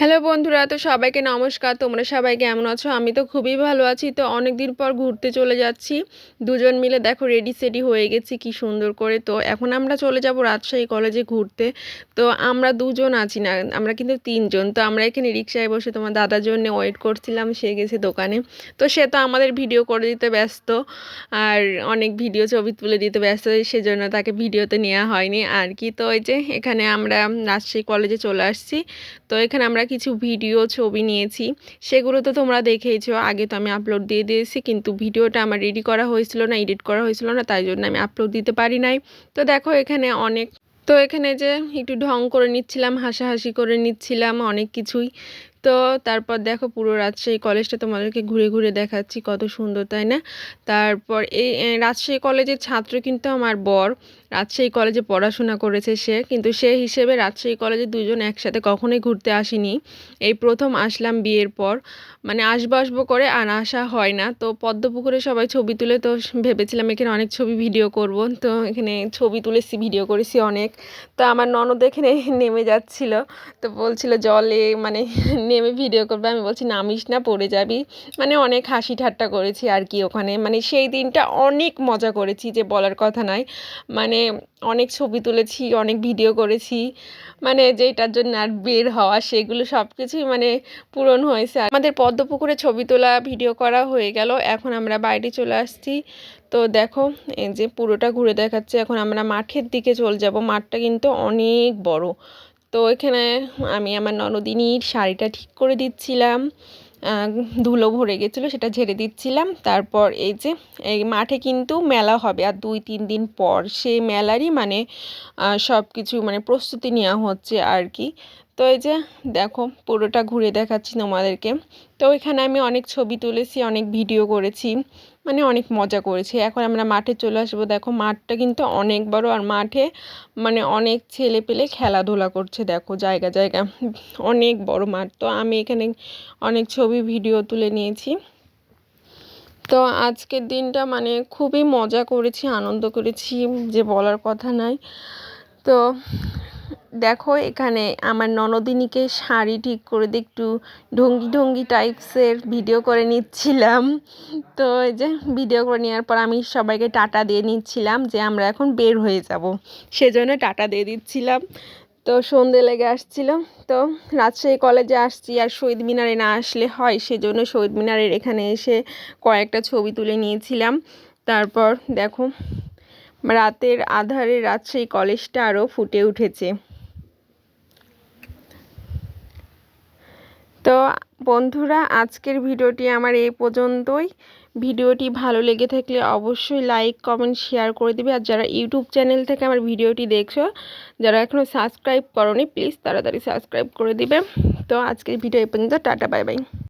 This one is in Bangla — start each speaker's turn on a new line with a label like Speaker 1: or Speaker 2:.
Speaker 1: হ্যালো বন্ধুরা, তো সবাইকে নমস্কার। তোমরা সবাই কেমন আছো? আমি তো খুবই ভালো আছি। তো অনেক দিন পর ঘুরতে চলে যাচ্ছি। দুজন মিলে দেখো রেডি সেডি হয়ে গেছি কি সুন্দর করে। তো এখন আমরা চলে যাব রাজশাহী কলেজে ঘুরতে। তো আমরা দুজন আছি না, আমরা কিন্তু তিনজন। তো আমরা এখানে রিক্সায় বসে তোমার দাদার জন্য ওয়েট করছিলাম, সে গেছে দোকানে। তো সে তো আমাদের ভিডিও করে দিতে ব্যস্ত। আর অনেক ভিডিও ছবি তুলে দিতে ব্যস্ত, সেজন্য তাকে ভিডিওতে নেওয়া হয়নি। আর কি, তো ওই যে এখানে আমরা রাজশাহী কলেজে চলে আসছি। তো এখানে আমরা কিছু ভিডিও ছবি নিয়েছি। সেগুলো তো তোমরা দেখেইছো। আগে তো আমি আপলোড দিয়ে দিয়েছি, কিন্তু ভিডিওটা আমার রেডি করা হয়েছিল না এডিট করা হয়েছিল না, তাই জন্য আমি আপলোড দিতে পারি নাই। তো দেখো এখানে অনেক, তো এখানে যে একটু ঢং করে নিচ্ছিলাম, হাসাহাসি করে নিচ্ছিলাম অনেক কিছুই। তো তারপর দেখো পুরো রাজশাহী কলেজটা তোমাদেরকে ঘুরে ঘুরে দেখাচ্ছি, কত সুন্দর, তাই না? তারপর এই রাজশাহী কলেজের ছাত্র কিন্তু আমার বর। রাজশাহী কলেজে পড়াশোনা করেছে সে, কিন্তু সে হিসেবে রাজশাহী কলেজে দুজন একসাথে কখনোই ঘুরতে আসিনি। এই প্রথম আসলাম বিয়ের পর। মানে আসব আসব করে আর আসা হয় না। তো পদ্মপুকুরে সবাই ছবি তুলে, তো ভেবেছিলাম এখানে অনেক ছবি ভিডিও করব। তো এখানে ছবি তুলেছি, ভিডিও করেছি অনেক। তো আমার ননদ এখানে নেমে যাচ্ছিল। তো বলছিল, জলে মানে নেমে ভিডিও করবে। আমি বলছি, নামিস না, পড়ে যাবি। মানে অনেক হাসি ঠাট্টা করেছি আর কি ওখানে। মানে সেই দিনটা অনেক মজা করেছি, যে বলার কথা নয় মানে অনেক ছবি তুলেছি, অনেক ভিডিও করেছি। মানে যেটার জন্য আর বের হওয়া, সেগুলো সব কিছুই মানে পূরণ হয়েছে। আমাদের পদ্মপুকুরে ছবি তোলা ভিডিও করা হয়ে গেল। এখন আমরা বাইরে চলে আসছি। তো দেখো, এই যে পুরোটা ঘুরে দেখাচ্ছে। এখন আমরা মাঠের দিকে চলে যাব। মাঠটা কিন্তু অনেক বড়। তো এখানে আমি আমার ননদিনীর শাড়িটা ঠিক করে দিচ্ছিলাম। ধুলো ভরে গেছিল, সেটা ঝেড়ে দিচ্ছিলাম। তারপর এই যে, এই মাঠে কিন্তু মেলা হবে। আর দুই, তিন দিন পর সেই মেলারই মানে সব কিছু মানে প্রস্তুতি নেওয়া হচ্ছে আর কি। তো এই যে দেখো, পুরোটা ঘুরে দেখাচ্ছি তোমাদেরকে। তো এখানে আমি অনেক ছবি তুলেছি, অনেক ভিডিও করেছি মানে অনেক মজা করেছি। এখন আমরা মাঠে চলে আসব। দেখো, মাঠটা কিন্তু অনেক বড় আর মাঠে মানে অনেক ছেলে পেলে খেলাধুলা করছে। দেখো, জায়গা জায়গা, অনেক বড় মাঠ। তো আমি এখানে অনেক ছবি, ভিডিও তুলে নিয়েছি। তো আজকের দিনটা মানে খুবই মজা করেছি, আনন্দ করেছি, যে বলার কথা নাই। তো দেখো, এখানে আমার ননদিনীকে শাড়ি ঠিক করে দিয়ে একটু ঢঙ্গি ঢঙ্গি টাইপসের ভিডিও করে নিচ্ছিলাম। তো এই যে ভিডিও করে নেওয়ার পর আমি সবাইকে টাটা দিয়ে নিচ্ছিলাম যে আমরা এখন বের হয়ে যাব। সেজন্য টাটা দিয়ে দিচ্ছিলাম। তো সন্ধে লেগে আসছিল। তো রাজশাহী কলেজে আসছি আর শহীদ মিনারে না আসলে হয়, সেজন্য শহীদ মিনারের এখানে এসে কয়েকটা ছবি তুলে নিয়েছিলাম। তারপর দেখো রাতের আধারে রাজশাহী কলেজটা আরও ফুটে উঠেছে। তো বন্ধুরা, আজকের ভিডিওটি আমার এই পর্যন্তই। ভিডিওটি ভালো লেগে থাকলে অবশ্যই লাইক, কমেন্ট, শেয়ার করে দিবে। আর যারা ইউটিউব চ্যানেল থেকে আমার ভিডিওটি দেখছ, যারা এখনও সাবস্ক্রাইব করনি, প্লিজ তাড়াতাড়ি সাবস্ক্রাইব করে দিবে। তো আজকের ভিডিও এই পর্যন্ত। Tata, bye bye.